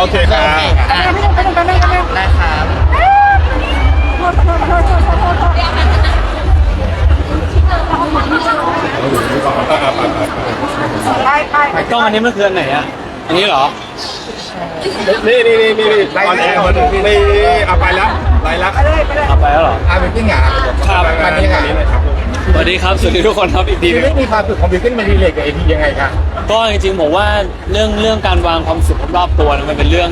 โอเคครับอะได้ครับกล้องอันนี้มันคืออันไหนอะ อันนี้เหรอ นี่นี่นี่นี่นี่ออนแอร์มาดูนี่เอาไปแล้วไปแล้วเอาไปแล้วเหรออาบิวกิ้งอะครับวันนี้ค่ะเลยครับสวัสดีครับ สวัสดีทุกคนครับอีกทีหชีนึงวิตมีความสุขของบิวกิ้งมันรีเลทกับเอทียังไงคะ ก็จริงๆผมว่าเรื่องเรื่องการวางความสุข รอบๆตัวมันเป็นเรื่อง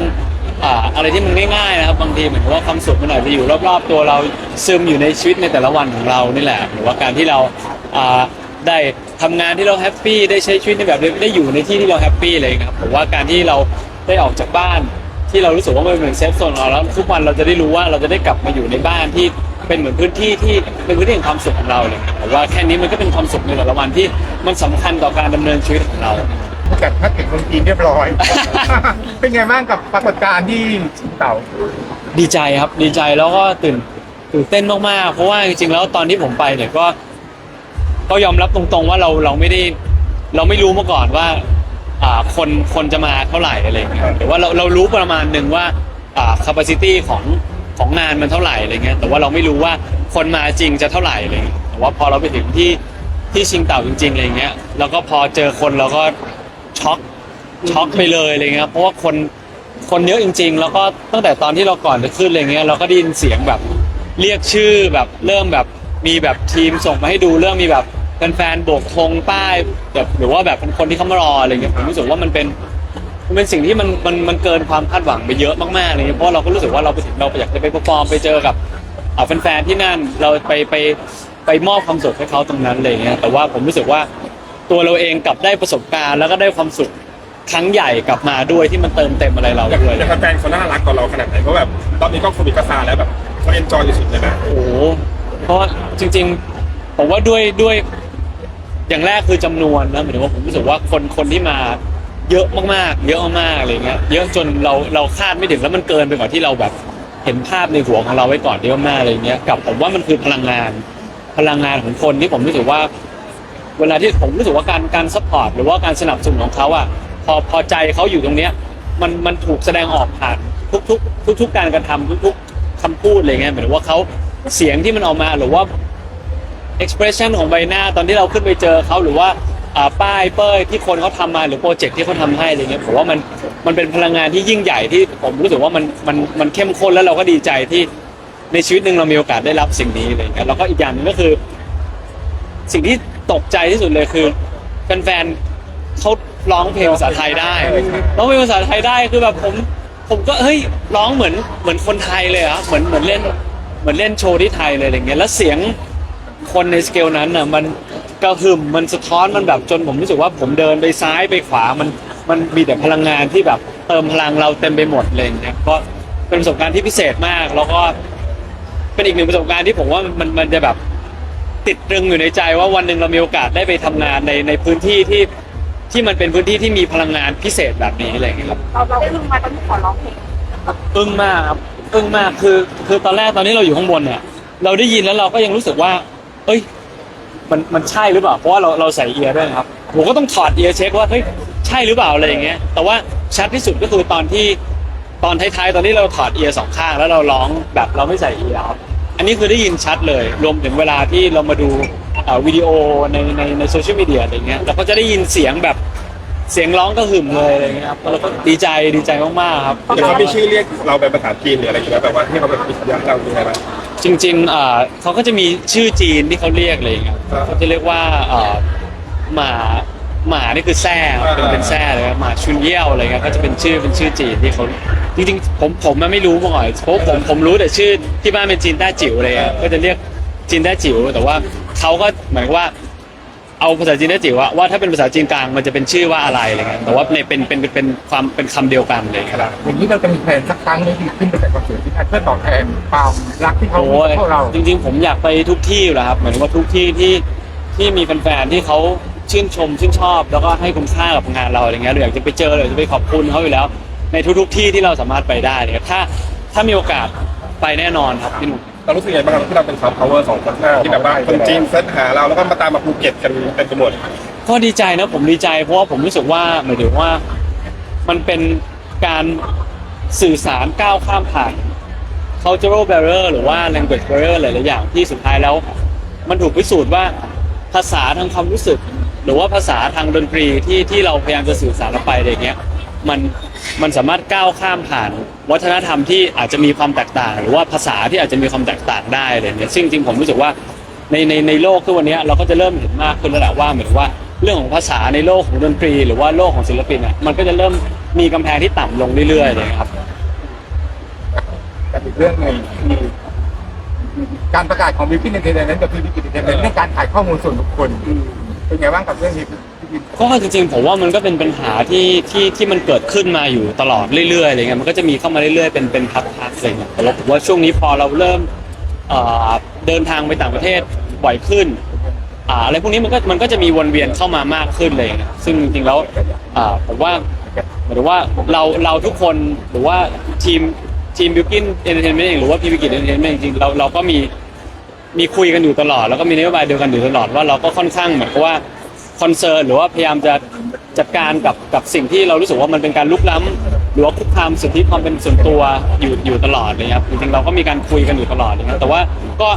อ่าอะไรที่มันง่ายๆนะครับบางทีเหมือนกับว่าความสุขมันอาจจะอยู่รอบๆตัวเราซึมอยู่ในชีวิตในแต่ละวันของเรานี่แหละหรือว่าการที่เราอ่าได้ทำงานที่เราแฮปปี้ได้ใช้ชีวิตในแบบได้อยู่ในที่ที่เราแฮปปี้เลยครับผมว่าการที่เราได้ออกจากบ้าน ที่เรารู้สึกว่ามันเป็นเหมือนเซฟโซนของเราแล้วทุกวันเราจะได้รู้ว่าเราจะได้กลับมาอยู่ในบ้านที่เป็นเหมือนพื้นที่ที่เป็นพื้นที่แห่งความสุขของเราเลยผมว่าแค่นี้มันก็เป็นความสุขในแต่ละวันที่มันสำคัญต่อการดำเนินชีวิตของเรา จัดพัดถึงคนจีนเรียบร้อย เป็นไงบ้างกับปรากฏการณ์ที่เต่าดีใจครับดีใจแล้วก็ตื่นตื่นเต้นมากๆเพราะว่าจริงๆแล้วตอนที่ผมไปเนี่ยก็ ก็ยอมรับตรงๆ ว่าเราเราไม่ได้ เราไม่รู้มาก่อนว่า อ่าคนคนจะมาเท่าไหร่อะไรอย่างเงี้ยหรือว่าเราเรารู้ประมาณหนึ่งว่า อ่า capacity ของของงานมันเท่าไหร่อะไรเงี้ยแต่ว่าเราไม่รู้ว่าคนมาจริงจะเท่าไหร่อะไรเงี้ยแต่ว่าพอเราไปถึงที่ที่ชิงเต่าจริงๆอะไรเงี้ยแล้วก็พอเจอคนเราก็ ช็อกช็อกไปเลยอะไรเงี้ยเพราะว่าคนคนเยอะจริง ๆ แล้วก็ตั้งแต่ตอนที่เราก่อนจะขึ้นอะไรเงี้ยเราก็ได้ยินเสียงแบบเรียกชื่อแบบเริ่มแบบมีแบบทีมส่งมาให้ดูเริ่มมีแบบแฟนๆโบกธงป้ายแบบหรือว่าแบบเป็นคนที่เขามารออะไรเงี้ยผมรู้สึกว่ามันเป็นมันเป็นสิ่งที่มันมันมันเกินความคาดหวังไปเยอะมากๆเลยเพราะเราก็รู้สึกว่าเราไปถึงเราอยากจะไปเปอร์ฟอร์มไปเจอกับอ่าแฟนๆที่นั่นเราไปไปไปมอบความสุขให้เขาตรงนั้นเลยเงี้ยแต่ว่าผมรู้สึกว่า ตัวเราเองกลับได้ประสบการณ์แล้วก็ได้ความสุขครั้งใหญ่กลับมาด้วยที่มันเติมเต็มอะไรเราอย่างด้วยอย่างแฟนๆเขาน่ารักกับเราขนาดไหนเพราะแบบรอบนี้ก็โควิดก็ซาแล้วแบบเขาเอนจอยสุดๆเลยนะโอ้โหเพราะว่าจริง ๆ ผมว่าด้วยด้วย อย่างแรกคือจำนวนนะหมายถึงว่าผมรู้สึกว่าคนคนที่มาเยอะมากๆ เยอะมากๆอะไรเงี้ย เยอะจนเราเราคาดไม่ถึงแล้วมันเกินไปกว่าที่เราแบบเห็นภาพในหัวของเราไว้ก่อนเยอะมากอะไรเงี้ยกับผมว่ามันคือพลังงานพลังงานของคนที่ผมรู้สึกว่า เวลาที่ผมรู้สึกว่าการการซัพพอร์ตหรือว่าการสนับสนุนของเขาอะพอพอใจเขาอยู่ตรงเนี้ยมันมันถูกแสดงออกผ่านทุกทุกทุกทุกการกระทำทุกๆคำพูดอะไรเงี้ยหมายถึงว่าเขาเสียงที่มันออกมาหรือว่า expression ของใบหน้าตอนที่เราขึ้นไปเจอเขาหรือว่าป้ายเป้ยที่คนเขาทำมาหรือโปรเจกต์ที่เขาทำให้อะไรเงี้ยผมว่ามันมันเป็นพลังงานที่ยิ่งใหญ่ที่ผมรู้สึกว่ามันมันมันเข้มข้นแล้วเราก็ดีใจที่ในชีวิตหนึ่งเรามีโอกาสได้รับสิ่งนี้อะไรเงี้ยแล้วก็อีกอย่างหนึงก็คือ สิ่งที่ ตกใจที่สุดเลยคือแฟนๆเขาร้องเพลงภาษาไทยได้ร้องเพลงภาษาไทยได้คือแบบผมผมก็เฮ้ยร้องเหมือนเหมือนคนไทยเลยอะเหมือนเหมือนเล่นเหมือนเล่นโชว์ที่ไทยเลยอะไรเงี้ยแล้วเสียงคนในสเกลนั้นน่ะมันกระหึ่มมันสะท้อนมันแบบจนผมรู้สึกว่าผมเดินไปซ้ายไปขวามันมันมีแต่พลังงานที่แบบเติมพลังเราเต็มไปหมดเลยเนี่ยก็เป็นประสบการณ์ที่พิเศษมาก แล้วก็เป็นอีกหนึ่งประสบการณ์ที่ผมว่ามันมันจะแบบ ติดตรึงอยู่ในใจว่าวันหนึ่งเรามีโอกาสได้ไปทำงานในในพื้นที่ที่ที่มันเป็นพื้นที่ที่มีพลังงานพิเศษแบบนี้อะไรอย่างเงี้ยครับ เราเราอึ้งมาตอนที่ขอร้องเพลงอึ้งมากครับอึ้งมากคือ คือตอนแรกตอนนี้เราอยู่ข้างบนเนี่ย เราได้ยินแล้วเราก็ยังรู้สึกว่า เอ้ย มันมันใช่หรือเปล่า เพราะว่าเราเราใส่เอียร์ด้วยนะครับผมก็ต้องถอดเอียร์เช็คว่าเฮ้ยใช่หรือเปล่าอะไรอย่างเงี้ย แต่ว่าชัดที่สุดก็คือตอนที่ตอนท้ายๆตอนที่เราถอดเอียร์สองข้างแล้วเราร้องแบบเราไม่ใส่เอียร์ครับ อันนี้คือได้ยินชัดเลย รวมถึงเวลาที่เรามาดูวิดีโอในในในโซเชียลมีเดียอะไรเงี้ยเราก็จะได้ยินเสียงแบบเสียงร้องก็หึ่มเลยอะไรเงี้ยครับแล้วเราก็ดีใจดีใจมากๆครับเดี๋ยวเขามีชื่อเรียกเราเป็นภาษาจีนหรืออะไรอย่างเงี้ยแบบว่าที่เขาแบบมีสัญญาณเราดูไงบ้าง จริงๆเอ่อเขาก็จะมีชื่อจีนที่เขาเรียกอะไรเงี้ยเขาจะเรียกว่าเอ่อหมาหมานี่คือแซ่ครับเป็นเป็นแซ่เลยครับหมาชุนเยี่ยวอะไรเงี้ยก็จะเป็นชื่อเป็นชื่อจีนที่เขา จริงๆผมผมมันไม่รู้มาก่อนเพราะผมผมรู้แต่ชื่อที่บ้านเป็นจีนแต้จิ๋วอะไรเงี้ยก็จะเรียกจีนแต้จิ๋วแต่ว่าเขาก็เหมือนกับว่า เอาภาษาจีนแต้จิ๋วว่าว่าถ้าเป็นภาษาจีนกลางมันจะเป็นชื่อว่าอะไรอะไรเงี้ยแต่ว่าในเป็นเป็นเป็นเป็นความเป็นคำเดียวกันเลยครับ อย่างนี้เราจะมีแผนสักครั้งหนึงที่ขึ้นไปแต่คอนเสิร์ตที่นั่นเพื่อตอบแทนความรักที่เขาโอ้ยมีพวกเราจริงๆ ผมอยากไปทุกที่อยู่แล้วครับหมายถึงว่าทุกที่ที่ที่มีแฟนๆที่เขาชื่นชมชื่นชอบ แล้วก็ให้คุณค่ากับงานเราอะไรเงี้ยเราอยากจะไปเจอเลยจะไปขอบคุณเขาอยู่แล้ว ในทุกๆที่ที่เราสามารถไปได้เนี่ยถ้าถ้ามีโอกาสไปแน่นอนครับพี่หนุ่ม เรารู้สึกยังไงบ้างครับที่เราเป็นซอฟต์พาวเวอร์สองคนหน้าที่แบบว่าคนจีนเซิร์ชหาเราแล้วก็มาตามมาภูเก็ตกันเต็มไปหมดก็ดีใจนะผมดีใจเพราะว่าผมรู้สึกว่าหมายถึงว่ามันเป็นการสื่อสารก้าวข้ามผ่าน cultural barrier หรือว่า language barrier หลายๆอย่างที่สุดท้ายแล้ว มันถูกพิสูจน์ว่าภาษาทางความรู้สึก หรือว่าภาษาทางดนตรีที่ที่เราพยายามจะสื่อสารออกไปอะไรเงี้ยมัน มันสามารถก้าวข้ามผ่าน วัฒนธรรมที่อาจจะมีความแตกต่าง หรือว่าภาษาที่อาจจะมีความแตกต่างได้อะไรเงี้ยซึ่งจริงๆผมรู้สึกว่าในในในโลกทุกวันนี้เราก็จะเริ่มเห็นมากขึ้นแล้วแหละว่าเหมือนว่าเรื่องของภาษาในโลกของดนตรี หรือว่าโลกของศิลปินอะมันก็จะเริ่มมีกำแพงที่ต่ำลงเรื่อยๆเลยครับกับอีกเรื่องหนึ่งคือการประกาศของบิวกิ้นเอนเตอร์เทนเมนต์กับพีพีกิจเอนเตอร์เทนเมนต์เรื่องการถ่ายข้อมูลส่วนบุคคลเป็นไงบ้างกับเรื่องนี้พี่บิน ก็จริงๆผมว่ามันก็เป็นปัญหาที่ที่ที่มันเกิดขึ้นมาอยู่ตลอดเรื่อยๆอะไรเงี้ยมันก็จะมีเข้ามาเรื่อยๆเป็นเป็นพักๆอะไรเงี้ยแต่เราผมว่าช่วงนี้พอเราเริ่มเอ่อเดินทางไปต่างประเทศบ่อยขึ้นอ่าอะไรพวกนี้มันก็มันก็จะมีวนเวียนเข้ามามากขึ้นเลยนะซึ่งจริงๆแล้วอ่าผมว่าหมายถึงว่าเราเราทุกคนหรือว่าทีมทีมบิวกินเอนเตอร์เทนเมนต์เองหรือว่าพีวิกิจเอนเตอร์เทนเมนต์จริงๆเราเราก็มีมีคุยกันอยู่ตลอด แล้วก็มีนโยบายเดียวกันอยู่ตลอดว่าเราก็ค่อนข้างเหมือนกับว่า คอนเซิร์นหรือว่าพยายามจะจัดการกับกับสิ่งที่เรารู้สึกว่ามันเป็นการลุกล้ำหรือว่าคุกคามสิทธิความเป็นส่วนตัวอยู่อยู่ตลอดเลยครับจริงๆเราก็มีการคุยกันอยู่ตลอดเลยครับแต่ว่าก็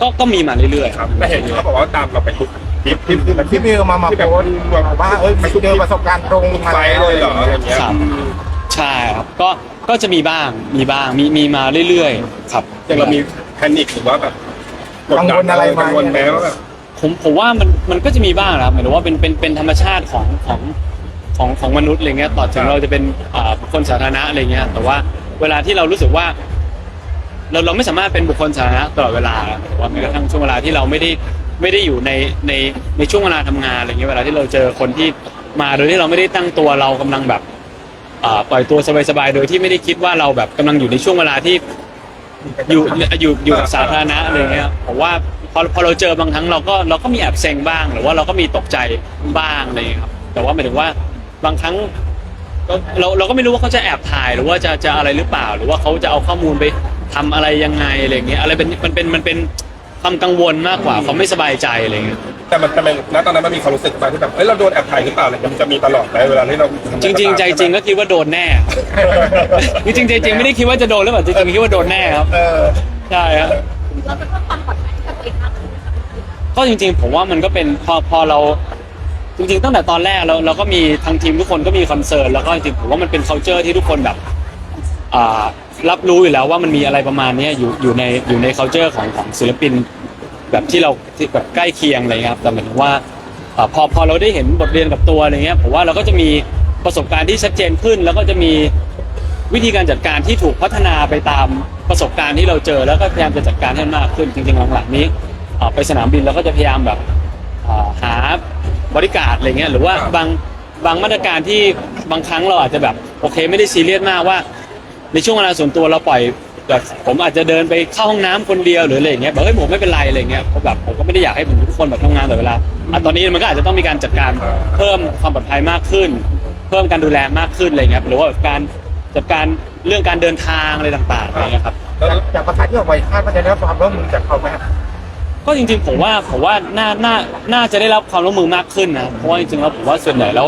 ก็ก็มีมาเรื่อยๆครับแต่เห็นเขาบอกว่าตามเราไปทุกทริปที่แบบที่บิวมามาโพสต์ว่าเอ้ยเจอประสบการณ์ตรงมาไปเลยเหรออะไรอย่างเงี้ยครับใช่ครับก็ก็จะมีบ้างมีบ้างมีมีมาเรื่อยๆ ครับอย่างเรามีแพนิคหรือว่าแบบกดกังดัวลอะไรไหมกังวลแม้ว่าแบบ ผมผมว่ามันมันก็จะมีบ้างนะครับหมายถึงว่าเป็นเป็นเป็นธรรมชาติของของของของมนุษย์อะไรเงี้ยต่อถึงเราจะเป็นอ่าบุคคลสาธารณะอะไรเงี้ยแต่ว่าเวลาที่เรารู้สึกว่า เราเราไม่สามารถเป็นบุคคลสาธารณะตลอดเวลาว่าแม้กระทั่งช่วงเวลาที่เราไม่ได้ไม่ได้อยู่ในในในช่วงเวลาทำงานอะไรเงี้ยเวลาที่เราเจอคนที่มาโดยที่เราไม่ได้ตั้งตัวเรากำลังแบบอ่าปล่อยตัวสบายๆโดยที่ไม่ได้คิดว่าเราแบบกำลังอยู่ในช่วงเวลาที่ อยู่อยู่อยู่กับสาธารณะอะไรเงี้ยผมว่า พอพอเราเจอบางครั้งเราก็เราก็มีแอบเซ็งบ้าง หรือว่าเราก็มีตกใจบ้างอะไรเงี้ยครับ แต่ว่าหมายถึงว่าบางครั้งก็เราเราก็ไม่รู้ว่าเขาจะแอบถ่ายหรือว่าจะจะอะไรหรือเปล่า หรือว่าเขาจะเอาข้อมูลไปทำอะไรยังไงอะไรเงี้ยอะไรเป็นมันเป็นมันเป็นความกังวลมากกว่าความไม่สบายใจอะไรเงี้ย แต่มันแต่มันณตอนนั้นมันมีความรู้สึกมาที่แบบเอ้ยเราโดนแอบถ่ายหรือเปล่าอะไรมันจะมีตลอดไหมเวลาที่เราจริง ๆ ใจจริงก็คิดว่าโดนแน่จริงๆใจจริงไม่ได้คิดว่าจะโดนหรือเปล่าจริงๆคิดว่าโดนแน่ครับเออใช่ครับเราจะเพิ่มความปลอดภัย ก็จริง ๆ ผมว่ามันก็เป็นพอพอเราจริงๆตั้งแต่ตอนแรกเราเราก็มีทางทีมทุกคนก็มีคอนเซิร์นแล้วก็จริงๆผมว่ามันเป็น c u เจอร์ที่ทุกคนแบบอ่ารับรู้อยู่แล้วว่ามันมีอะไรประมาณเนี้ยอยู่อยู่ในอยู่ใน c u เจอร์ของของศิลปิน แบบที่เราที่แบบใกล้เคียงอะไรเงี้ยครับแต่หมายถึงว่าอ่าพอพอเราได้เห็นบทเรียนกับตัวอะไรเงี้ยผมว่าเราก็จะมีประสบการณ์ที่ชัดเจนขึ้น แล้วก็จะมีวิธีการจัดการที่ถูกพัฒนาไปตามประสบการณ์ที่เราเจอ แล้วก็พยายามจะจัดการให้มากขึ้นจริงๆหลังๆนี้ อ่าไปสนามบินเราก็จะพยายามแบบอ่าหาบริการอะไรเงี้ยหรือว่าบางบางมาตรการที่บางครั้งเราอาจจะแบบโอเคไม่ได้ซีเรียสมากว่า ในช่วงเวลาส่วนตัวเราปล่อยแบบผมอาจจะเดินไปเข้าห้องน้ำคนเดียวหรืออะไรอย่างเงี้ยแบบเฮ้ยผมไม่เป็นไรอะไรเงี้ยเพราะแบบผมก็ไม่ได้อยากให้ผมทุกคนแบบทำงานแต่เวลาอะตอนนี้มันก็อาจจะต้องมีการจัดการเพิ่มความปลอดภัยมากขึ้น เพิ่มการดูแลมากขึ้นอะไรเงี้ยหรือว่าการจัดการเรื่องการเดินทางอะไรต่างๆอะไรเงี้ยครับจากจากประกาศที่ออกไปคาดว่าจะได้รับความร่วมมือจากเขาไหมครับ ก็จริงๆผมว่าผมว่าน่าน่าน่าจะได้รับความร่วมมือมากขึ้นนะเพราะว่าจริงๆแล้วผมว่าส่วนใหญ่แล้ว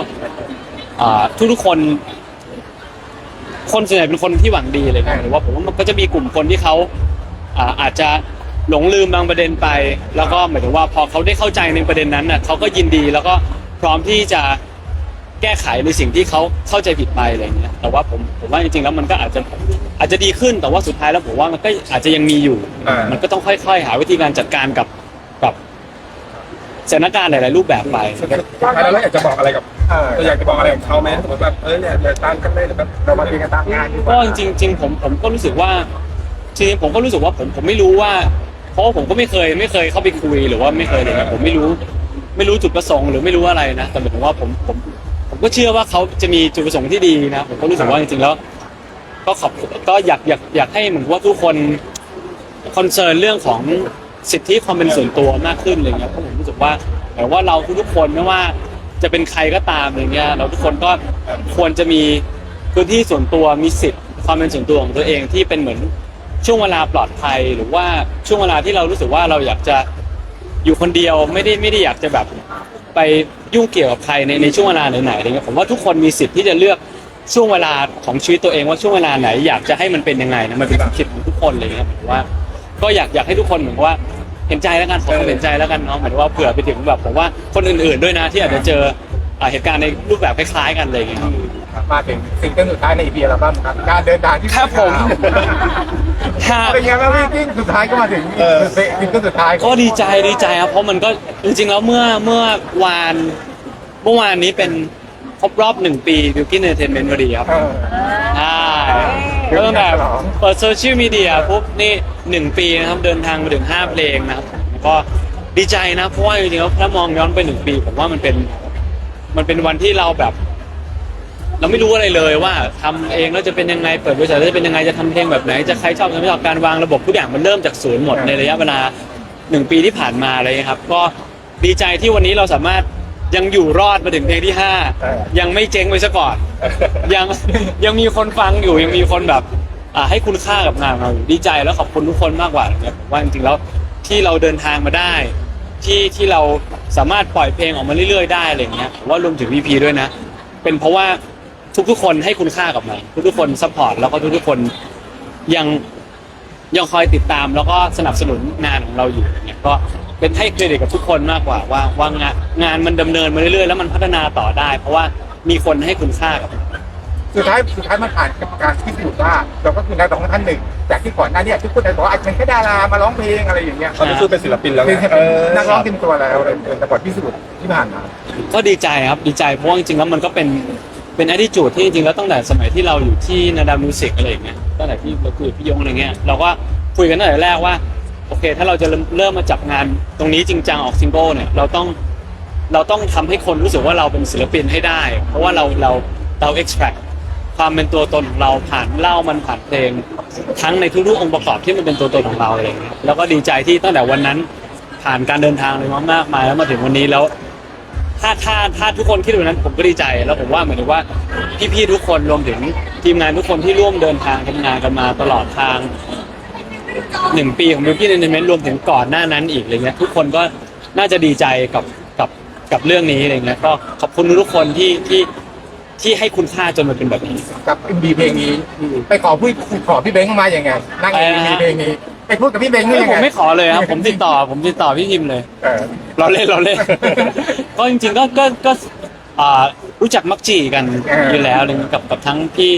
ทุกทุกๆคน คนส่วนใหญ่เป็นคนที่หวังดีเลยนะหรือว่าผมว่ามันก็จะมีกลุ่มคนที่เขาอ่าอาจจะหลงลืมบางประเด็นไป แล้วก็หมายถึงว่าพอเขาได้เข้าใจในประเด็นนั้นน่ะเขาก็ยินดีแล้วก็พร้อมที่จะ แก้ไขในสิ่งที่เขาเข้าใจผิดไปอะไรอย่างเงี้ยแต่ว่าผมผมว่าจริงๆแล้วมันก็อาจจะอาจจะดีขึ้นแต่ว่าสุดท้ายแล้วผมว่ามันก็อาจจะยังมีอยู่ อ่ามั มันก็ต้องค่อยๆ หาวิธีการจัดการกับกับสถานการณ์หลายๆรูปแบบไป สุดท้ายแล้วเราอยากจะบอกอะไรกับเออเราอยากจะบอกอะไรกับเขาไหมสมมติแบบเออเนี่ยอย่าตามกันเลยหรือแบบเรามาตีกันตามงานดีกก็ว่าจริงๆจริงๆผมผมก็รู้สึกว่าจริงๆผมก็รู้สึกว่าผมผมไม่รู้ว่า เพราะว่าผมก็ไม่เคยไม่เคยเข้าไปคุยหรือว่าไม่เคยอะไรเงี้ยผมไม่รู้ ไม่รู้จุดประสงค์หรือไม่รู้อะไรนะแต่หมายถึงว่าผมผมผม ก็เชื่อว่าเขาจะมีจุดประสงค์ที่ดีนะผมก็รู้สึกว่าจริงๆแล้ว ก็ขอบก็อยากอยากอยากให้เหมือนว่าทุกคนคอนเซิร์นเรื่องของสิทธิความเป็นส่วนตัวมากขึ้นอะไรเงี้ยเพราะผมรู้สึกว่าหมายว่าเราทุกๆคนไม่ว่าจะเป็นใครก็ตามอะไรเงี้ยเราทุกคนก็ควรจะมีพื้นที่ส่วนตัวมีสิทธิความเป็นส่วนตัวของตัวเองที่เป็นเหมือนช่วงเวลาปลอดภัยหรือว่าช่วงเวลาที่เรารู้สึกว่าเราอยากจะอยู่คนเดียวไม่ได้ไม่ได้อยากจะแบบ ไปยุ่งเกี่ยวกับใครในในช่วงเวลาไหนๆอะไรเงี้ยผมว่าทุกคนมีสิทธิ์ที่จะเลือกช่วงเวลาของชีวิตตัวเองว่าช่วงเวลาไหนอยากจะให้มันเป็นยังไงนะมันเป็นความคิดของทุกคนเลยครับหมายว่า ก็อยากอยากให้ทุกคนเหมือนว่าเห็นใจแล้วกันขอความเห็นใจแล้วกันเนาะหมายถึงว่าเผื่อไปถึงแบบผมว่าคนอื่นๆด้วยนะที่อาจจะเจอ อ่าเหตุการณ์ในรูปแบบคล้ายๆกันอะไรอย่างเงี้ยครับมาถึงซิงเกิลสุดท้ายใน EP อัลบั้มครับการเดินทางที่ครับผมถ้าเป็นไงบ้างพี่กิ้งสุดท้ายก็มาถึงซิงเกิลสุดท้ายก็ดีใจดีใจครับเพราะมันก็จริงๆแล้วเมื่อเมื่อวานเมื่อวานนี้เป็นครบรอบหนึ่งปีบิวกิ้นเอนเตอร์เทนเมนต์พอดีครับเออ ใช่ก็ตั้งแต่เปิดโซเชียลมีเดียปุ๊บนี่หนึ่งปีนะครับเดินทางมาถึงห้าเพลงนะครับก็ดีใจนะเพราะว่าจริงๆแล้วถ้ามองย้อนไปหนึ่งปีผมว่ามันเป็น มันเป็นวันที่เราแบบ เราไม่รู้อะไรเลยว่าทำเองแล้วจะเป็นยังไงเปิดบริษัทแล้วจะเป็นยังไงจะทำเพลงแบบไหน จะใครชอบจะไม่ชอบการวางระบบทุกอย่างมันเริ่มจากศูนย์หมดในระยะเวลาหนึ่งปีที่ผ่านมาอะไรเลยครับ ก็ดีใจที่วันนี้เราสามารถยังอยู่รอดมาถึงเพลงที่ห้ายังไม่เจ๊งไปซะก่อน ยังยังมีคนฟังอยู่ยังมีคนแบบอ่าให้คุณค่ากับงานเราอยู่ดีใจแล้วขอบคุณทุกคนมากกว่าเนี่ยผมว่าจริงๆแล้วที่เราเดินทางมาได้ ที่ที่เราสามารถปล่อยเพลงออกมาเรื่อยๆได้อะไรเงี้ยผมว่ารวมถึงพีพีด้วยนะ เป็นเพราะว่าทุกๆคนให้คุณค่ากับมันทุกๆคนซัพพอร์ตแล้วก็ทุกๆคนยังยังคอยติดตามแล้วก็สนับสนุนงานของเราอยู่เนี่ยก็เป็นให้เครดิตกับทุกคนมากกว่าว่าว่างานงานมันดำเนินมาเรื่อยๆแล้วมันพัฒนาต่อได้ เพราะว่ามีคนให้คุณค่ากับมัน สุดท้ายสุดท้ายมันผ่านกับการพิสูจน์ว่าเราก็คือนักร้องท่านหนึ่งจากที่ก่อนหน้านี้ทุกคนอาจจะบอกว่าอาจจะเป็นแค่ดารามาร้องเพลงอะไรอย่างเงี้ยตอนนี้คือเป็นศิลปินแล้วไงเป็นเออนักร้องเต็มตัวแล้วแต่ก่อนพิสูจน์ที่ผ่านมาก็ดีใจครับดีใจเพราะว่าจริงๆแล้วมันก็เป็นเป็น attitude ที่จริงๆแล้วตั้งแต่สมัยที่เราอยู่ที่นาดามิวสิกอะไรอย่างเงี้ยตั้งแต่ที่เราคุยกับพี่ยงอะไรเงี้ยเราก็คุยกันตั้งแต่แรกว่าโอเค ถ้าเราจะเริ่มเริ่มมาจับงานตรงนี้จริงจังออกซิงเกิลเนี่ยเราต้องเราต้องทำให้คนรู้สึกว่าเราเป็นศิลปินให้ได้ เพราะว่าเราเราเรา extract ความเป็นตัวตนของเราผ่านเล่ามันผ่านเพลง ทั้งในทุกๆองค์ประกอบที่มันเป็นตัวตนของเราอะไรอย่างเงี้ยแล้วก็ดีใจที่ตั้งแต่วันนั้นผ่านการเดินทางเลยมามากมายแล้วมาถึงวันนี้แล้ว ถ้าถ้าถ้าทุกคนคิดแบบนั้นผมก็ดีใจ แล้วผมว่าเหมือนกับว่าพี่ๆทุกคนรวมถึงทีมงานทุกคนที่ร่วมเดินทางทำงานกันมาตลอดทางหนึ่งปีของบิวกิ้นเอนเตอร์เมนต์รวมถึงก่อนหน้านั้นอีกอะไรเงี้ยทุกคนก็น่าจะดีใจกับกับกับเรื่องนี้อะไรเงี้ยก็ขอบคุณทุกคนที่ที่ ที่ให้คุณค่าจนมันเป็นแบบนี้ กับเอ็มบีเพลงนี้ ไปขอพูดขอพี่เบ้งมาอย่างไงนั่งเอ็มบีเพลงนี้ไปพูดกับพี่เบ้งนี่เอ้ยยังผมไงไม่ขอเลยครับผมติดต่อผมติดต่อพี่ทิมเลย เออ เราเล่นเราเล่น ก็จริงๆก็ก็ก็อ่ารู้จักมักจีกันเออออยู่แล้วอะไรเลยกับกับทั้งพี่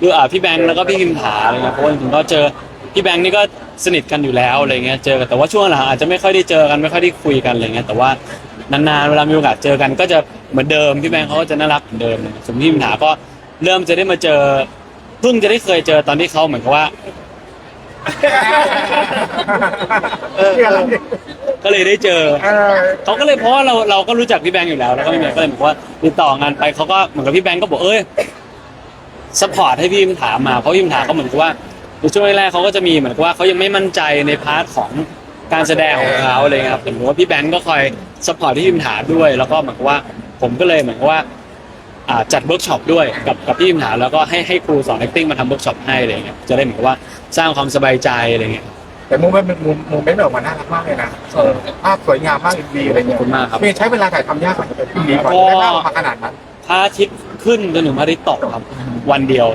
คืออ่าพี่แบงค์แล้วก็พี่พิมถาอะไรเงี้ยเพราะว่าจริงๆก็เจอพี่แบงค์นี่ก็สนิทกันอยู่แล้วอะไรเงี้ยเจอกันแต่ว่าช่วงหลังอาจจะไม่ค่อยได้เจอกันไม่ค่อยได้คุยกันอะไรเงี้ยแต่ว่า นานๆ เวลามีโอกาสเจอกัน ก็จะเหมือนเดิมพี่แบงค์เขาก็จะน่ารักเหมือนเดิมส่วนพี่พิมถาก็เริ่มจะได้มาเจอเพิ่งจะได้เคยเจอตอนที่เขาเหมือนกับว่า เออ ก็เลยได้เจอ เขาก็เลยเพราะว่าเราเราก็รู้จักพี่แบงค์อยู่แล้วแล้วก็พี่แบงค์ก็เลยบอกว่าติดต่องานไปเขาก็เหมือนกับพี่แบงค์ก็บอกเอ้ยสปอร์ตให้พี่พิมถามมาเพราะพี่พิมถามก็เหมือนกับว่าในช่วงแรกเขาก็จะมีเหมือนกับว่าเขายังไม่มั่นใจในพาร์ทของ การแสดงของเขาอะไรเงี้ยครับแต่เหมือนว่าพี่แบงค์ก็คอยสปอร์ตที่พิมถามด้วย แล้วก็เหมือนกับว่าผมก็เลยเหมือนกับว่าอ่าจัดเวิร์กช็อปด้วยกับกับพี่พิมถามแล้วก็ให้ให้ครูสอน acting มาทำเวิร์กช็อปให้อะไรเงี้ยจะได้เหมือนกับว่าสร้างความสบายใจอะไรเงี้ย แต่มุมมันมุมมุมเมนต์ออกมาน่ารักมากเลยนะภาพสวยงามมากดีอะไรขอบเงี้ยคุณมากครับเมย์ใช้เวลาถ่ายทำยากกว่าจะเป็นดีกว่าจะได้ภาพออกมาขนาดนั้น พระอาทิตย์ขึ้นจนถึงพระอาทิตย์ตกครับ วันเดียว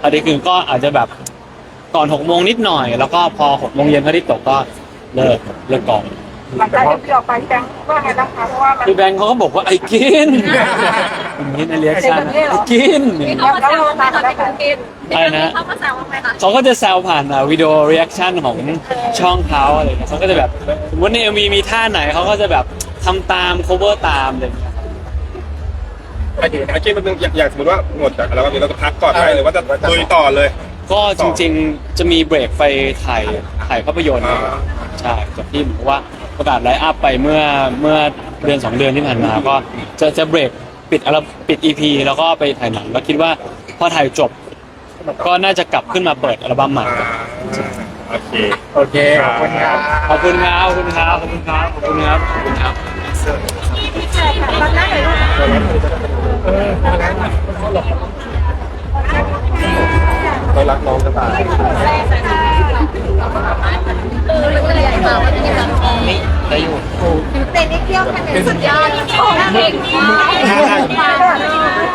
พระอาทิตย์ขึ้นก็อาจจะแบบก่อนหกโมงนิดหน่อย แล้วก็พอหกโมงเย็นพระอาทิตย์ตกก็ เลิกเลิกกอง หลังจากที่ออกไปแบงค์ว่าไงบ้างคะเพราะว่ามัน พี่แบงค์เขาก็บอกว่าไอ้กินอย่างนี้ในเรียกชันไอ้กิน มีเขามาแซวว่าไหมคะในการกินอะไรนะเขามาแซวว่าไหมคะเขาก็จะแซวผ่านอะวิดีโอเรีแอคชั่นของช่องเขาอะไรเงี้ยเขาก็จะแบบสมมติในเอ็มวีมีท่าไหนเขาก็จะแบบทำตาม cover ตามอะไรอย่างเงี้ยโอเคนะเมื่อกี้มันอยากอยากสมมติว่าหมดจากแล้วนี้เราจะพักก่อนไหมหรือว่าจะลุยต่อเลย ก็จริงๆ จะมีเบรกไปถ่ายถ่ายภาพยนตร์อ่าใช่จากที่เหมือนกับว่าประกาศไลฟ์อัพไปเมื่อเมื่อเดือนสองเดือนที่ผ่านมา ก็จะจะเบรกปิดอัลปิด EP แล้วก็ไปถ่ายหนังแล้วคิดว่าพอถ่ายจบ ก็น่าจะกลับขึ้นมาเปิดอัลบั้มใหม่อ่าโอเคโอเคขอบคุณครับขอบคุณครับขอบคุณครับขอบคุณครับขอบคุณครับขอบคุณครับตอนนั้นเลยว่าเรารักน้องจะตายเออมัน จะใหญ่มากมันจะแบบนี่ได้อยู่เต้นนิดเดียวแค่นี้สุดยอดโอ้เพลงนี้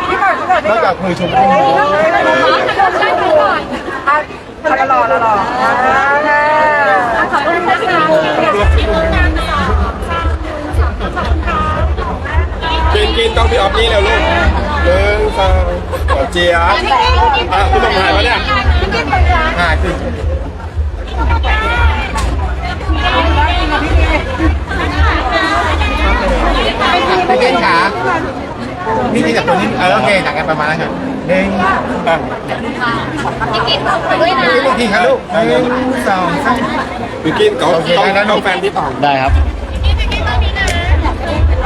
พี่ก่อนพี่ก่อนอกจากมือชมพู่อะละหล่อละหล่ออ่าขอบคุณค่ะ กินกินต้องพี่ออฟนี่เร็วลูกหนึ่งสองขอเจียบอะคุณต้องถ่ายมาเนี่ยอ่าคือพี่เก่งขานี่ที่จากตัวนี้เออโอเคจากกันประมาณนั้นครับหนึ่งอะพี่กิ๊กขอบคุณด้วยนะอีกทีครับลูกหนึ่งสองสามพี่กินเขาโอเคต้องได้ได้ต้องแฟนพี่ต่อได้ครับ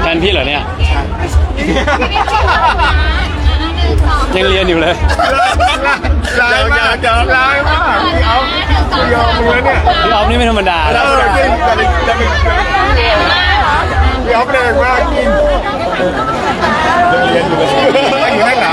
แทนพี่เหรอเนี่ย ยังเรียนอยู่เลยลายมากลายมากพี่เอาพี่ยอมมือเนี่ยพี่ออฟนี่ไม่ธรรมดาเอนะอจริงจะเป็นจะเป็นพี่เอาแรงมากจริงยังเรียนอยู่เลยอยู่นั่นเหรอ